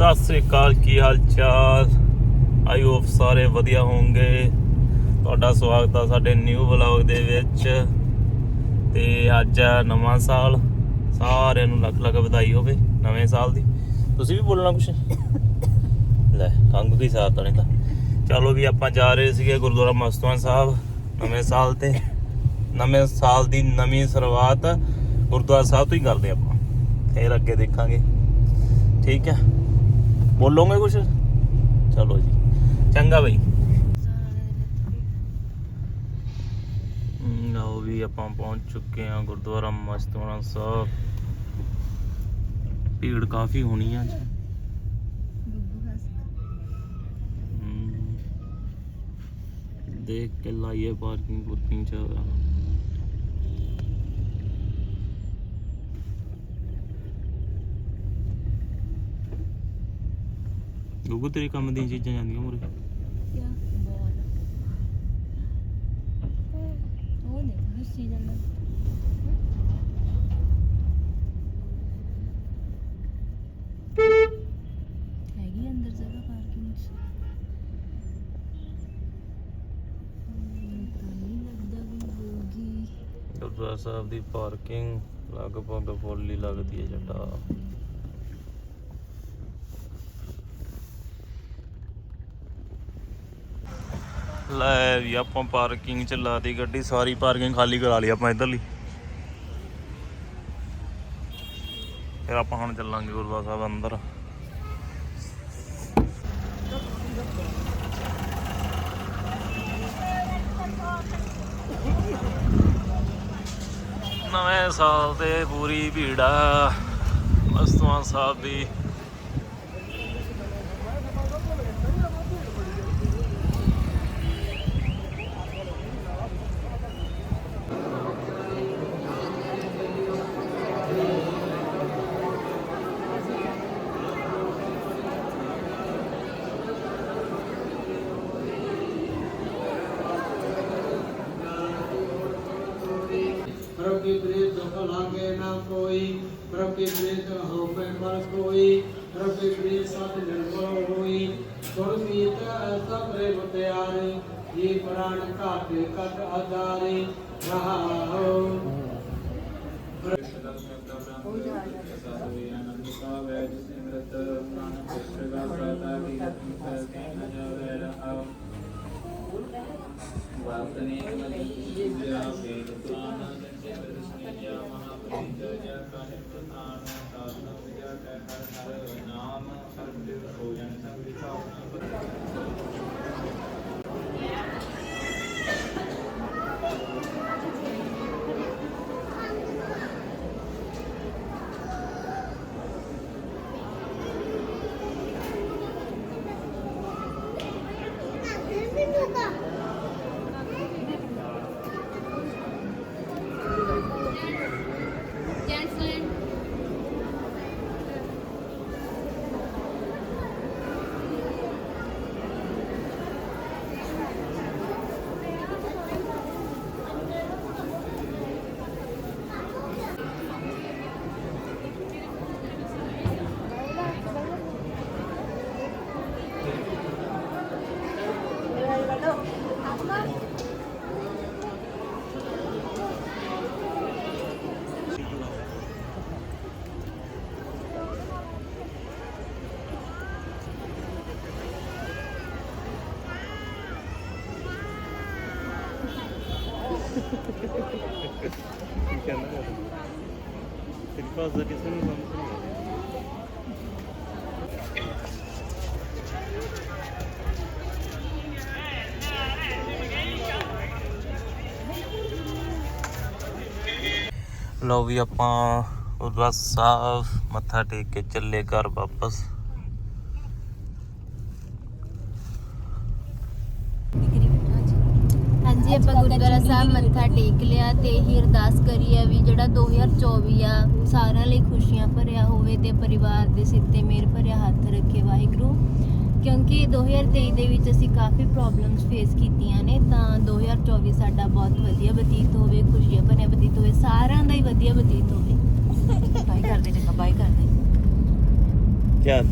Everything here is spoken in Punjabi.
ਸਤਿ ਸ੍ਰੀ ਅਕਾਲ, ਕੀ ਹਾਲ ਚਾਲ? ਆਈ ਹੋਪ ਸਾਰੇ ਵਧੀਆ ਹੋਵੋਗੇ ਤੁਹਾਡਾ ਸਵਾਗਤ ਆ ਸਾਡੇ ਨਿਊ ਵਲੌਗ ਦੇ ਵਿੱਚ। ਤੇ ਅੱਜ ਆ ਨਵਾਂ ਸਾਲ। ਸਾਰਿਆਂ ਨੂੰ ਲੱਖ ਲੱਖ ਵਧਾਈ ਹੋਵੇ ਨਵੇਂ ਸਾਲ ਦੀ। ਤੁਸੀਂ ਵੀ ਬੋਲਣਾ ਕੁਛ? ਲੈ, ਕੰਗ ਦੀ ਸਾਥ ਤਾਂ ਨਹੀਂ ਤਾਂ। ਚਲੋ ਵੀ ਆਪਾਂ ਜਾ ਰਹੇ ਸੀਗੇ ਗੁਰਦੁਆਰਾ ਮਸਤਵਾਨ ਸਾਹਿਬ ਨਵੇਂ ਸਾਲ ਤੇ। ਨਵੇਂ ਸਾਲ ਦੀ ਨਵੀਂ ਸ਼ੁਰੂਆਤ ਗੁਰਦੁਆਰਾ ਸਾਹਿਬ ਤੋਂ ਹੀ ਕਰਦੇ ਆਪਾਂ। ਫਿਰ ਅੱਗੇ ਦੇਖਾਂਗੇ। ਠੀਕ ਹੈ। ਬੋਲੋਗੇ ਕੁਛ? ਚਲੋ ਜੀ। ਚੰਗਾ ਬਈ। ਲਓ ਵੀ ਆਪਾਂ ਪਹੁੰਚ ਚੁੱਕੇ ਹਾਂ ਗੁਰਦੁਆਰਾ ਮਸਤਵਾਨਾ ਸਾਹਿਬ। ਭੀੜ ਕਾਫੀ ਹੋਣੀ ਆ ਅੱਜ। ਦੇਖ ਕੇ ਲਾਈਏ ਪਾਰਕਿੰਗ ਪੁਰਕਿੰਗ ਚ। ਗੁੱਗੂ ਤੇਰੇ ਕੰਮ ਦੀਆਂ ਚੀਜ਼ਾਂ ਜਾਂਦੀਆਂ ਮੂਰੇ। ਗੁਰਦੁਆਰਾ ਸਾਹਿਬ ਦੀ ਪਾਰਕਿੰਗ ਲਗਭਗ ਫੁੱਲ ਹੀ ਲੱਗਦੀ ਹੈ ਜੱਟਾ। ਲੈ ਵੀ ਆਪਾਂ ਪਾਰਕਿੰਗ ਚ ਲਾਤੀ ਗੱਡੀ, ਸਾਰੀ ਪਾਰਕਿੰਗ ਖਾਲੀ ਕਰਾ ਲਈ ਆਪਾਂ ਇਧਰਲੀ ਫਿਰ ਆਪਾਂ ਹੁਣ ਚੱਲਾਂਗੇ ਗੁਰਦੁਆਰਾ ਸਾਹਿਬ ਅੰਦਰ। ਨਵੇਂ ਸਾਲ ਤੇ ਪੂਰੀ ਭੀੜ ਮਸਤਵਾਨ ਸਾਹਿਬ ਦੀ ਪ੍ਰਭ ਕੀ ਦੁਖ ਲਾਗੇ ਨਾ ਕੋਈ ਪ੍ਰਭ ਕੀ ਪ੍ਰੀਤ ਹੋਵੇ ਮਨ ਕੋਈ ਪ੍ਰਭ ਕੀ ਸਤ ਨਿਰਮਲ ਹੋਈ। ਗੁਰ ਮੀਤ ਐਸਾ ਪ੍ਰੇਮ ਪਿਆਰੇ ਜੀ ਪ੍ਰਾਨ ਘਾਟੇ ਕਟ ਆਧਾਰੇ, ਰਹਾਉ। ਵਾਸਨੇ ਮਨੀ ਜਿਆ ਬੇਗਤਾਨਾ ਜਪਿਆ ਮਹਾ ਪ੍ਰੀਤ ਜੈ ਕਾਹੇ ਪ੍ਰਤਾਨ ਸਾਧਨ ਸਿਆ ਕੈ ਹਰ ਹਰ ਨਾਮ ਸਰਬ ਹੋ ਜਨ ਸਭ ਵਿਚਾਰ ਤੇਰੀ ਭਾਸ਼ਾ ਕਿਸੇ ਨੂੰ ਸਮਝ ਨਹੀਂ ਆਉਂਦੀ ਲਓ ਵੀ ਆਪਾਂ ਗੁਰਦੁਆਰਾ ਸਾਹਿਬ ਮੱਥਾ ਟੇਕ ਕੇ ਚੱਲੇ ਘਰ ਵਾਪਸ। ਹਾਂਜੀ ਆਪਾਂ ਗੁਰਦੁਆਰਾ ਸਾਹਿਬ ਮੱਥਾ ਟੇਕ ਲਿਆ ਤੇ ਹੀ ਅਰਦਾਸ ਕਰੀ ਆ ਵੀ ਜਿਹੜਾ 2024 ਆ ਸਾਰਿਆਂ ਲਈ ਖੁਸ਼ੀਆਂ ਭਰਿਆ ਹੋਵੇ ਤੇ ਪਰਿਵਾਰ ਦੇ ਸਿਰ ਤੇ ਮਿਹਰ ਭਰਿਆ ਹੱਥ ਰੱਖੇ ਵਾਹਿਗੁਰੂ। ਕਿਉਂਕਿ 2023 ਦੇ ਵਿੱਚ ਅਸੀਂ ਕਾਫੀ ਪ੍ਰੋਬਲਮਸ ਫੇਸ ਕੀਤੀਆਂ ਨੇ ਤਾਂ 2024 ਸਾਡਾ ਬਹੁਤ ਵਧੀਆ ਬਤੀਤ ਹੋਵੇ ਖੁਸ਼ੀਆਂ ਭਰਿਆ ਬਤੀਤ ਹੋਵੇ ਸਾਰਿਆਂ ਦਾ ਹੀ ਵਧੀਆ ਬਤੀਤ ਹੋਵੇ। ਬਾਈ ਕਰਦੇ ਚੰਗਾ ਬਾਈ ਕਰਦੇ ਚੱਲ